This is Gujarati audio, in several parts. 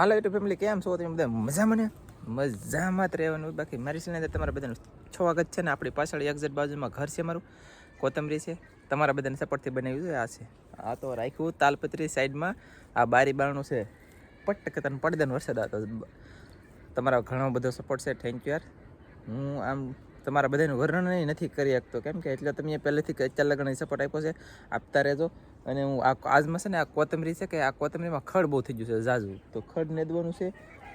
હાલો યુટ્યુબ ફેમિલી કેમ છો? તમે બધા મજામાં ને? મજામાં જ રહેવાનું. બાકી મારી સિને તમારા બધાનું સ્વાગત છે ને આપણી પાછળ એક્ઝેટ બાજુમાં ઘર છે મારું. કોથમરી છે. તમારા બધાને સપોર્ટથી બનાવ્યું છે. આ છે. આ તો રાખ્યું તાલપત્રી સાઈડમાં. આ બારી બારણું છે. પટ તને પડદાનો વરસાદ આવતો તમારા ઘણો બધો સપોર્ટ છે. થેન્ક યુ યાર. હું આમ તમારા બધાનું વર્ણન નથી કરી શકતો. કેમ કે એટલે તમે પહેલેથી અત્યાર લગ્ન સપોર્ટ આપ્યો છે, આપતા રહેજો. અને હું આ આજમાં છે ને આ કોથમરી છે કે આ કોથમરીમાં ખડ બહુ થઈ ગયું છે ઝાઝું. તો ખડ નેદવાનું છે,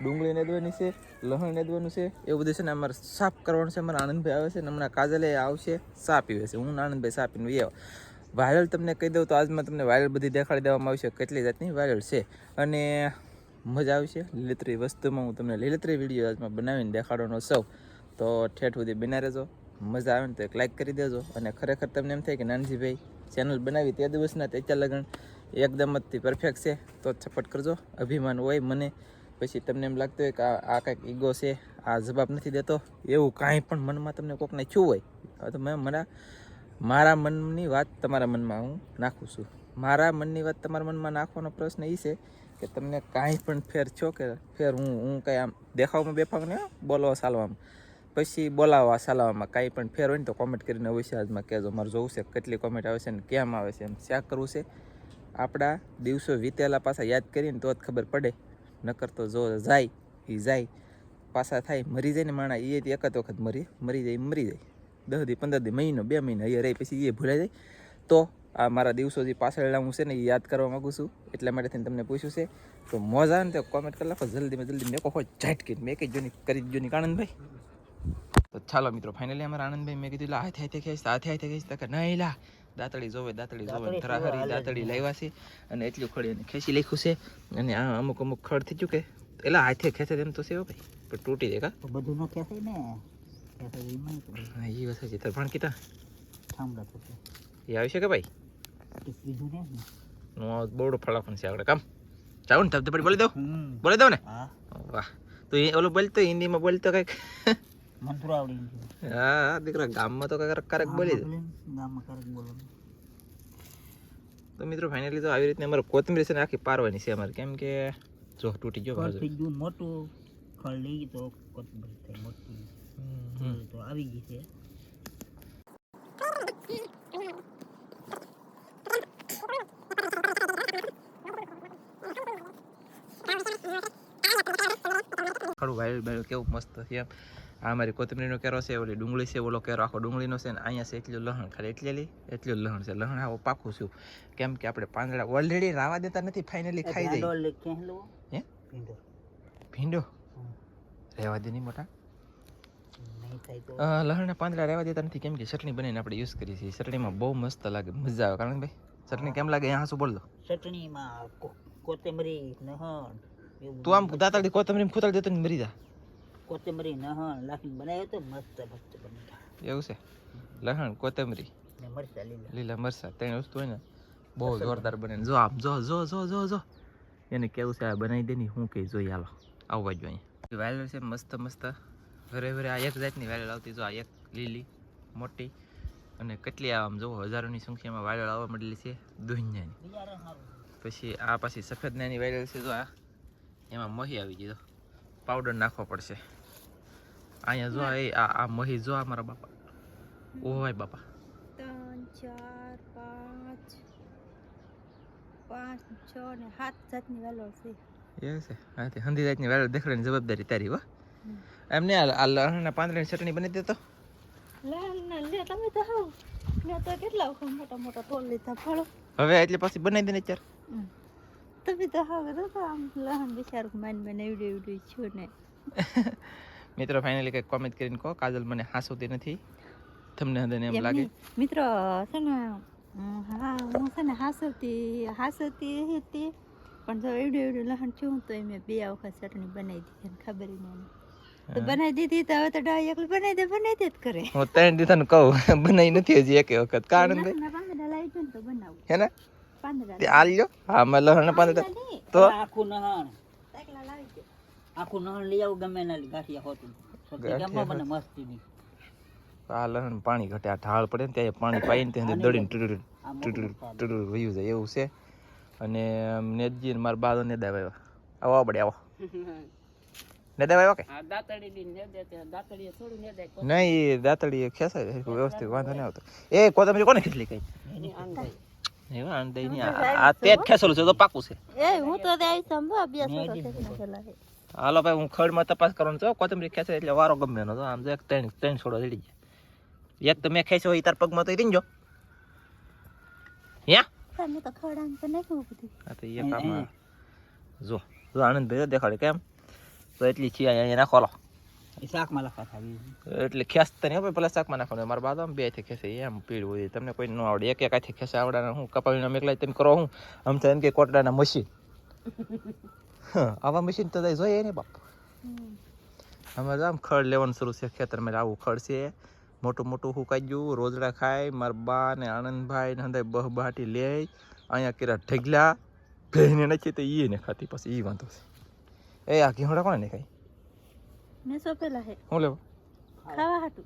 ડુંગળી નેદવાની છે, લહણ નેદવાનું છે, એવું બધું છે ને અમારે સાફ કરવાનું છે. અમારા આનંદભાઈ આવે છે ને હમણાં કાજલે આવશે સા પીવે છે. હું આનંદભાઈ સા પીને આવ્યો વાયરલ તમને કહી દઉં તો આજમાં તમને વાયરલ બધી દેખાડી દેવામાં આવશે કેટલી જાતની વાયરલ છે. અને મજા આવશે. લીલતરી વસ્તુમાં હું તમને લીલતરી વીડિયો આજમાં બનાવીને દેખાડવાનો સૌ તો ઠેઠ સુધી બના રહેજો. મજા આવે ને તો એક લાઇક કરી દેજો. અને ખરેખર તમને એમ થાય કે નાનજીભાઈ ચેનલ બનાવી તે દિવસના તે અત્યાર એકદમ જ પરફેક્ટ છે, તો છપટ કરજો. અભિમાન હોય મને, પછી તમને એમ લાગતું હોય કે આ કાંઈક ઈગો છે, આ જવાબ નથી દેતો. એવું કાંઈ પણ મનમાં તમને કોકને છું હોય તો મેં મારા મારા મનની વાત તમારા મનમાં હું નાખું છું. મારા મનની વાત તમારા મનમાં નાખવાનો પ્રશ્ન એ છે કે તમને કાંઈ પણ ફેર છો કે ફેર હું હું કાંઈ આમ દેખાવમાં બેફાક ને બોલવા ચાલવામાં. પછી બોલાવવા સલાવવામાં કાંઈ પણ ફેર હોય ને તો કોમેન્ટ કરીને અવશ્ય આજમાં કહેજો. મારે જોવું છે કેટલી કોમેન્ટ આવે છે ને કેમ આવે છે એમ. શા કરવું છે? આપણા દિવસો વીતેલા પાછા યાદ કરીને તો જ ખબર પડે. નકર તો જો જાય એ જાય. પાછા થાય, મરી જાય ને માણા એ એક જ વખત મરી મરી જાય મરી જાય. દસ દી, પંદર દી, મહિનો, બે મહિના અહીંયા રહી પછી એ ભૂલાઈ જાય. તો આ મારા દિવસો જે પાછળ હું છે ને એ યાદ કરવા માગું છું. એટલા માટે થઈને તમને પૂછ્યું છે. તો મોજા ને તો કોમેન્ટ કરી નાખો. જલ્દીમાં જલ્દી મેં કહો ઝાટકી મેં કઈ જોની કરી જ જોની આનંદભાઈ તો ચાલો મિત્રો ફાઇનલી અમારા આનંદભાઈ મેં કીધું હાથે હાથે ખેંચ હાથે હાથે ખેંચ તો કે નહીં લા દાંતળી જોવે દાંતળી જોવે. ધરાહરી દાંતળી લાવ્યા છે અને એટલું ખડી અને ખેંચી લખ્યું છે. અને આ અમુક અમુક ખડ થઈ ચૂકે એટલે હાથે ખેંચે તેમ તો છે ભાઈ પણ તૂટી જાય કા? બધું ન કહેશે ને. એ વાત છે. કે ભાઈ? નો. ફળાફણ છે આગળ. કામ? જાવ ને ધબધબડી બોલી દઉં? બોલી દઉં ને? વાહ. તો એ ઓલું બોલતો હિન્દીમાં બોલતો કંઈક? મંત્રો આવડી હા હા, દીકરા ગામમાં તો કંઈક કારક બોલી દે. ગામમાં ક્યારેક બોલવાનું તો મિત્રો ફાઇનલી તો આવી રીતે અમારે કોથમીર છે ને આખી પારવાની છે અમારે. કેમ કે જો તૂટી ગયો ફળ ગયું મોટું ફળ લઈ તો કોથમરી થાય મોટી. તો આવી ગઈ છે. ખરું વાયલ બાયલ કેવું મસ્ત છે એમ. આ અમારી કોથમીરનો કેરો છે ઓલી ડુંગળી છે ઓલો કેરો આખો ડુંગળીનો છે ને અહીંયા છે એટલું લહણ ખાલી એટલેલી એટલું લહણ છે. લહણ આવો પાકું છું. કેમ કે આપણે પાંદડા ઓલરેડી રાવા દેતા નથી ફાઇનલી ખાઈ જાય. ભીંડો હે? રહેવા દે નહીં મોટા. લહણના પાંદડા રહેવા દેતા નથી કેમ કે ચટણી બનાવીને આપણે યુઝ કરીએ છીએ. ચટણીમાં બહુ મસ્ત લાગે મજા આવે. કારણ કે ભાઈ ચટણી કેમ લાગે? અહીંયા શું બોલ દો ચટણીમાં કોથમરી લહણ તું આમ દાતાળી કોથમરી ખૂતાડી દેતો ને મરી જા. કોથમરી નહણ નાખીને બનાવ્યો તો મસ્ત મસ્ત બની એવું છે? લહણ કોથમરી? મરચા લીલા. લીલા મરસા ત્રણ વસ્તુ હોય ને બહુ જોરદાર બને. જો આમ જો જો જો જો જો. એને કેવું છે આ બનાવી દે ને હું કહી જોઈ હાલો. આવવા જો અહીંયા. વાયલ છે મસ્ત મસ્ત. ઘરે ઘરે આ એક જાતની વાયલ આવતી. જો આ એક લીલી મોટી. અને કેટલી આમ જો હજારોની સંખ્યામાં વાયલ આવવા મળેલી છે દુનિયાની. પછી આ પાછી સફેદ નાની વાયરલ છે જો આ. એમાં મહી આવી જો. પાવડર નાખવો પડશે. અહીંયા જો એ આ આ મહી જો આ મારા બાપા. ઓહાય બાપા. ત્રણ ચાર પાંચ પાંચ છ ને સાત જાતની વાલો છે. એ છે? હા તે હંધી જાતની વાયરલ દેખાડવાની જવાબદારી તારી હો. એમને આ આ પાંદડાની ચટણી બની દેતો. લે ને લે તમે તો હાવ. મેં તો કેટલા મોટા મોટા ટોલ લીધા ફળો હવે એટલે પછી બનાવી દે ને ચાર. તમે તો આમ લહન બિચારું માન મને એવડું એવડું છું ને. મિત્રો ફાઇનલી કંઈક કોમેન્ટ કરીને કહો કાજલ મને હાસવતી નથી. તમને હંધે એમ લાગે? મિત્રો છે ને હા હું છે ને હાસવતી હાસવતી હતી પણ જો એવડું એવડું લહણ છું તો એ મેં બે વખત ચટણી બનાવી દીધી ને ખબર નહીં. તો બનાવી દીધી તો હવે તો ડાય એકલું બનાવી દે બનાવી દે જ કરે. હું ત્રણ દીધા ને કહું બનાવી નથી હજી એક વખત. કારણ તો બનાવું. હે ને? તે આ લ્યો. હા મેં લહણના પાંદડા. તો આખું નહણ. આખું નહણ લઈ આવું ગમે એના ગાંઠિયા હોતું. ગાંઠિયા ગામમાં બને આ લહણ પાણી ઘટે આ ઢાળ પડે ને ત્યાં પાણી પાઈને ત્યાં દડીને આ ટુડુડુ મોટું વયું જાય. એવું છે. અને નેતજી ને મારા બા નેદા આવ્યા. આવો પડે આવો. ને દેવાય કે? આ દાંતડી લઈને ને દે તે દાંતડીએ થોડું ને દે નહીં એ દાંતડી ખેંચાય વ્યવસ્થિત વાંધો નહીં આવતો. એ કોતમરી કોને ખેંચલી કઈ? એવું આનંદ નહીં આ તે જ ખેંચેલું છે તો પાકું છે. એ હું તો તે આવી અભ્યાસ કરો છે. હાલો ભાઈ હું ખડમાં તપાસ કરવાનો છું કોથમરી ખેંચે એટલે વારો ગમે એનો તો આમ તો એક ત્રણ ત્રણ છોડો ચડી જાય એક તો મેં ખેંચ્યો હોય તાર પગમાં તો રીંજો. યા તમે તો ખવડામ તો નાખ્યું બધું. આ તો એક આમાં જો જો આનંદભાઈ દેખાડે કેમ? તો એટલી છીએ અહીંયા નાખો એ શાકમાં લખા થાવી એટલે ખેંચતા નહીં પેલા શાકમાં નાખવાનું મારા બાદ આમ બેથી ખેંચે, એમ પીળું હોય. તમને કોઈ ન આવડે. એક એક ખેસે ખેંચે આવડાને હું કપાવીને મેકલા તેમ કરો હું. આમ તો એમ કે કોટડાના મશીન. આવા મશીન તો જોઈએ ને બાપ. અમારે આમ ખડ લેવાનું શરૂ છે ખેતરમાં. આવું ખડ છે. મોટું મોટું હું કાઢ્યું રોજડા ખાય. મારા બા ને આનંદભાઈ ને બહ બાટી લે. અહીંયા કેરા ઢગલા. ભેને નથી તો એ ને ખાતી. પછી એ વાંધો છે. એ આ ઘીહોડા કોને નહીં ખાય મેં સોંપેલા હે. હું લેવો? ખાવા હાટું.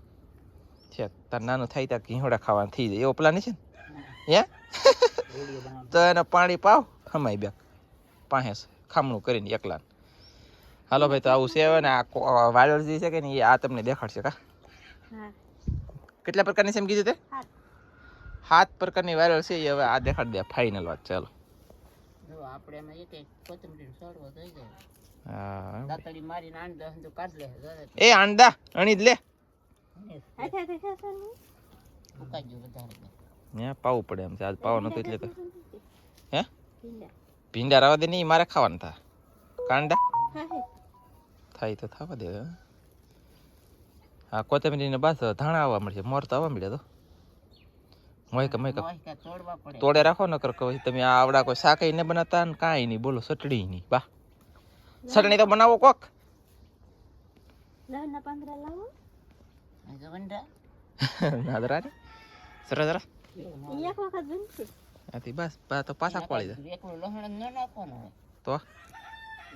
છે તાર નાનું થાય ત્યાં ઘીંહોડા ખાવાનું થઈ જાય. એવો પેલા નહીં છે ને? હે? તો એને પાણી પાવ ખમાઈ બે પાસે ખામણું કરીને એકલા હાલો ભાઈ તો આવું છે હવે ને આ વાયરલ જે છે કે ને એ આ તમને દેખાડશે કા? હા. કેટલા પ્રકારની છે એમ કીધું તે? હાથ. સાત પ્રકારની વાયરલ છે એ હવે આ દેખાડી દે ફાઇનલ વાત ચાલો. આપણે એમાં એક એક કોથમરી સડવો થઈ જાય. એ આંડા અણી જ લે. હે પાવું પડે એમ છે. આજ પાવો નતો એટલે તો. હે? ભીંડા. રાવા દે નહીં મારે ખાવાના થા. કાંડા? થાય તો થવા દે. હા કોથમીરીને બાસ ધાણા આવવા મળશે મોર તો આવવા મળ્યા તો. મોય કે મોય કે મોહિકા તોડવા પડે. તોડે રાખો નકર કહો તમે આ આવડા કોઈ શાકઈ ને બનાતા ને કાંઈ નહીં. બોલો ચટણી નહીં. બા. ચટણી તો બનાવો કોક. લવણના પાંદડા લાવો. જવંડા નાદરા ને સરસ સરસ. એક વખત બનશે. આથી બસ બા તો પાછા પાડી દે. એકલું લહણ ન નાખવાનું તો?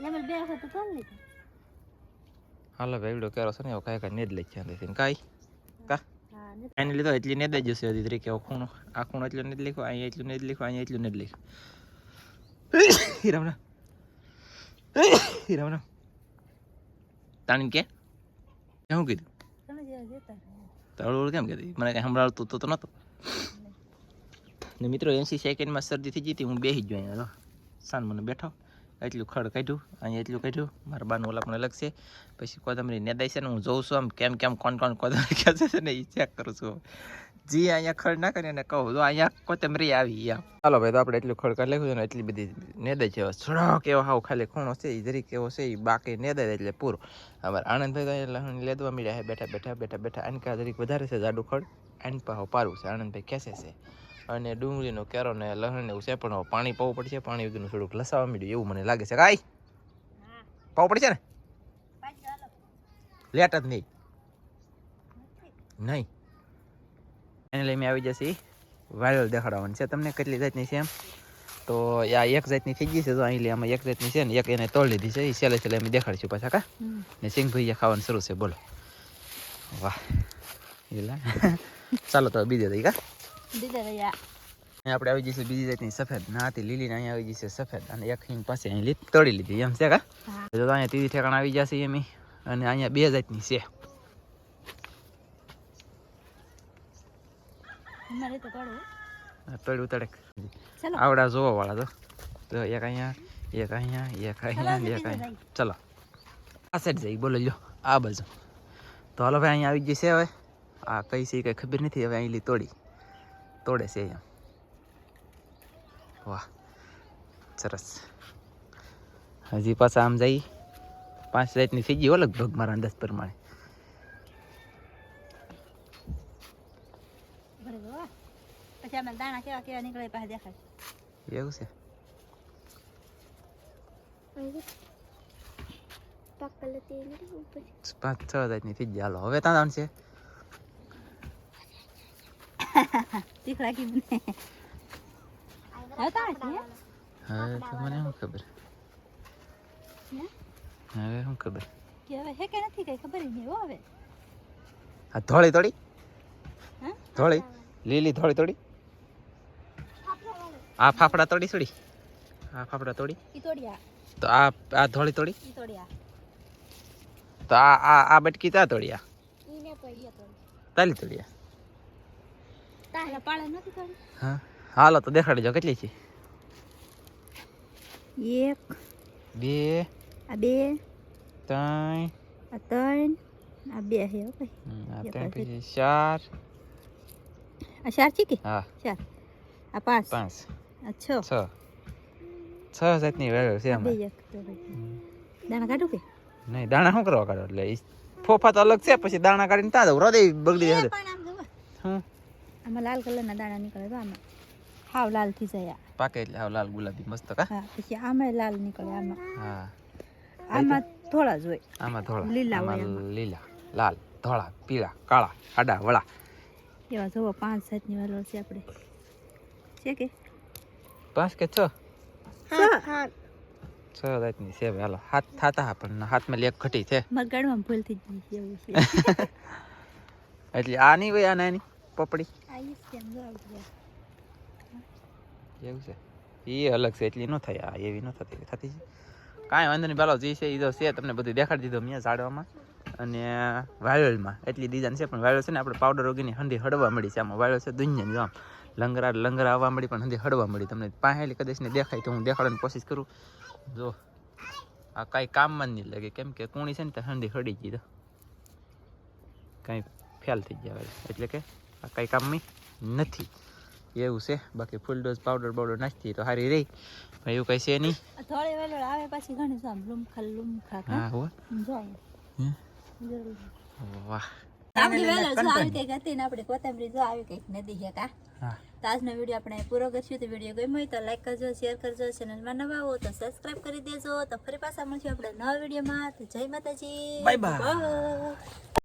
એમાં બે વખત તો લીધું. હાલો ભાઈ એવડો કેરો છે ને? એવું કાંઈ કાંઈ નેદ લઈ છે. કાંઈ? કા? એને લીધો એટલી નેદ દઈ જશે હજી તરીકે. ખૂણો. આ ખૂણો એટલું નેદ લખ્યો અહીંયા એટલું નેદ લખ્યો અહીંયા એટલું નેદ લખ્યું હીરામણા હીરામણા તાણી કે શું કીધું. તળવળ કેમ કીધી મને કઈ સંભળાવતું તો નતો ને મિત્રો એંસી સેકન્ડમાં શરદી થઈ જતી હું બેસી જ તો સાન મને બેઠો એટલું ખડ કાઢ્યું, અહીંયા એટલું કાઢ્યું. મારા બાનું ઓલા પણ અલગ છે. પછી કોથમરી ને છે ને હું જોઉં છું આમ કેમ કેમ કોણ કોણ કોથમરી ખેંચે છે ને એ ચેક કરું છું. જી, અહીંયા ખડ ના કરી એને કહું. તો અહીંયા કોથમરી આવી આમ. ચાલો ભાઈ, તો આપણે એટલું ખડ કાઢી લખ્યું છે ને એટલી બધી નેદાય છે. સડક એવો હાવ ખાલી ખૂણો છે એ જરીક એવો છે એ બાકી નેદાય એટલે પૂરો. અમારે તો અહીંયા લહણ લેદવા મળ્યા છે. બેઠા બેઠા બેઠા બેઠા. આને કા જરીક વધારે છે જાડું ખડ. આને પાહો પારું છે. આણંદભાઈ ખેંચે છે. અને ડુંગળીનો કેરો ને લહણ ને એવું છે પણ પાણી પાવું પડશે. પાણી વગરનું થોડુંક લસાવા મળ્યું એવું મને લાગે છે. કાઈ? પાવું પડશે ને? લેટ જ નહીં. નહીં. એને લઈ મેં આવી જશે વાયરલ દેખાડવાની છે. તમને કેટલી જાતની છે એમ? તો આ એક જાતની થઈ ગઈ છે. તો અહીં આમાં એક જાતની છે ને એક એને તોડી લીધી છે. એ છેલ્લે છેલ્લે અમે દેખાડીશું પાછા કા? ને સિંગ ભૈયા ખાવાનું શરૂ છે. બોલો. વાહ. ચાલો તો બીજે દઈ કા? આપણે આવી જઈશું બીજી જાતની સફેદ. ના હતી લીલી ને અહીંયા આવી જશે સફેદ. અને એક હિંગ પાસે અહીં તળી લીધી. એમ છે કા? જો અહીંયા ત્રીજી ઠેકાણ આવી જશે એમ. અને અહીંયા બે જાતની છે. અમારે તો તોડવું આ તળ્યું તડક આવડા જોવા વાળા તો. તો એક અહીંયા એક અહીંયા એક અહીંયા એક અહીંયા. ચલો. આ સાઈડ જઈ બોલો લ્યો. આ બાજુ. તો હાલો ભાઈ અહીંયા આવી જશે હવે. આ કઈ છે કઈ ખબર નથી. હવે અહીં તોડી. તોડે છે અહીંયા વાહ સરસ હજી પાછા આમ જઈ પાંચ જાતની થઈ ગઈ હો લગભગ મારા અંદાજ પ્રમાણે ભરે દો હો. પછી અમે દાણા કેવા કેવા નીકળે પાસે દેખાય એવું છે પાંચ છ જાતની થઈ ગઈ હવે ત્યાં છે તીખ લાગી મને હવે તાણ છે? હવે તો મને શું ખબર? હવે શું ખબર કે હવે હે કે નથી કઈ ખબર નહીં હો હવે આ ધોળી હા ધોળી લીલી ધોળી થોડી આ ફાફડા તોડી થોડી આ ફાફડા તોડી ઈ તોડ્યા તો આ આ થોડી થોડી ઈ તોડી આ તો આ આ આ બટકી તા તોડિયા ઈને પડી તોડી તાલી તોડિયા તારા તોડી હા. હાલો તો દેખાડજો કેટલી છે? એક બે આ બે ત્રણ. આ ત્રણ આ બે આ ત્રણ પછી. ચાર. આ ચાર છે કે? હા. ચાર. આ પાંચ. પાંચ. આ છ. છ. છ જાતની વેળ છે આમાં. તો. દાણા કાઢું કે? નહીં દાણા શું કરવા કાઢો એટલે ફોફા તો અલગ છે પછી દાણા કાઢીને ત્યાં દઉં. હૃદય બગડી પણ હું આમાં લાલ કલરના દાણા નીકળે તો આમાં. હાવ લાલ થઈ જાય આ. પાકે એટલે હાવ લાલ ગુલાબી મસ્ત કા? હા પછી આમાં લાલ નીકળે આમાં. હા. આમાં થોડા જ હોય. આમાં ધોળા. લીલા હોય આમાં લીલા. લાલ ધોળા પીળા કાળા આડા વળા. એવા જોવો પાંચ જાતની વાલોળ છે આપણે. છે કે? પાંચ કે છ? છ. જાતની છે હાલો. હાથ થાતા હા પણ હાથમાં લેક ઘટી છે. મારા ગાડમાં ભૂલ થઈ ગઈ છે એવું છે. એટલે આની હોય આ નાની. પપડી. જાય. એવું છે? એ અલગ છે, એટલી ન થાય આ, એવી ન થતી થતી છે. કાંઈ વાંધો નહીં, પેલો જે છે એ તો છે, તમને બધું દેખાડી દીધું મેં ઝાડવામાં. અને વાયોલમાં, એટલી ડિઝાઇન છે, પણ વાયોલ છે ને, આપણે પાવડર વગરની હંધી હળવા મળી છે. આમાં વાયોલ છે, દુનિયાની આમ. લંગરા લંગરા આવવા મળી, પણ હંધી હળવા મળી. તમને પાહેલી કદાચ ને દેખાય તો હું દેખાડવાની કોશિશ કરું. જો, આ કાંઈ કામમાં જ નહીં લાગે. કેમ કે કુણી છે ને, તો હંધી હળી ગઈ તો. કાંઈ ફેલ થઈ ગયા એટલે કે આ કાંઈ કામની નથી. એવું છે. બાકી ફૂલ ડોઝ પાવડર બાવડર નાખતી તો સારી રહી. પણ એવું કંઈ છે નહીં. થોડી વાલોળ આવે પછી ઘણી આમ લુમખા લુમખા હા હો? જો વાહ. આપણી વેલોળ જો આવી કંઈક હતી ને આપણે કોથમરી જો આવી કંઈક નદી છે કા? હા. તો આજનો વીડિયો આપણે પૂરો કરશું. તો વીડિયો ગમ્યો હોય તો લાઈક કરજો શેર કરજો ચેનલમાં નવા હો તો સબસ્ક્રાઇબ કરી દેજો. તો ફરી પાછા મળશું આપણે નવા વિડીયોમાં. તો જય માતાજી. બાય. Bye.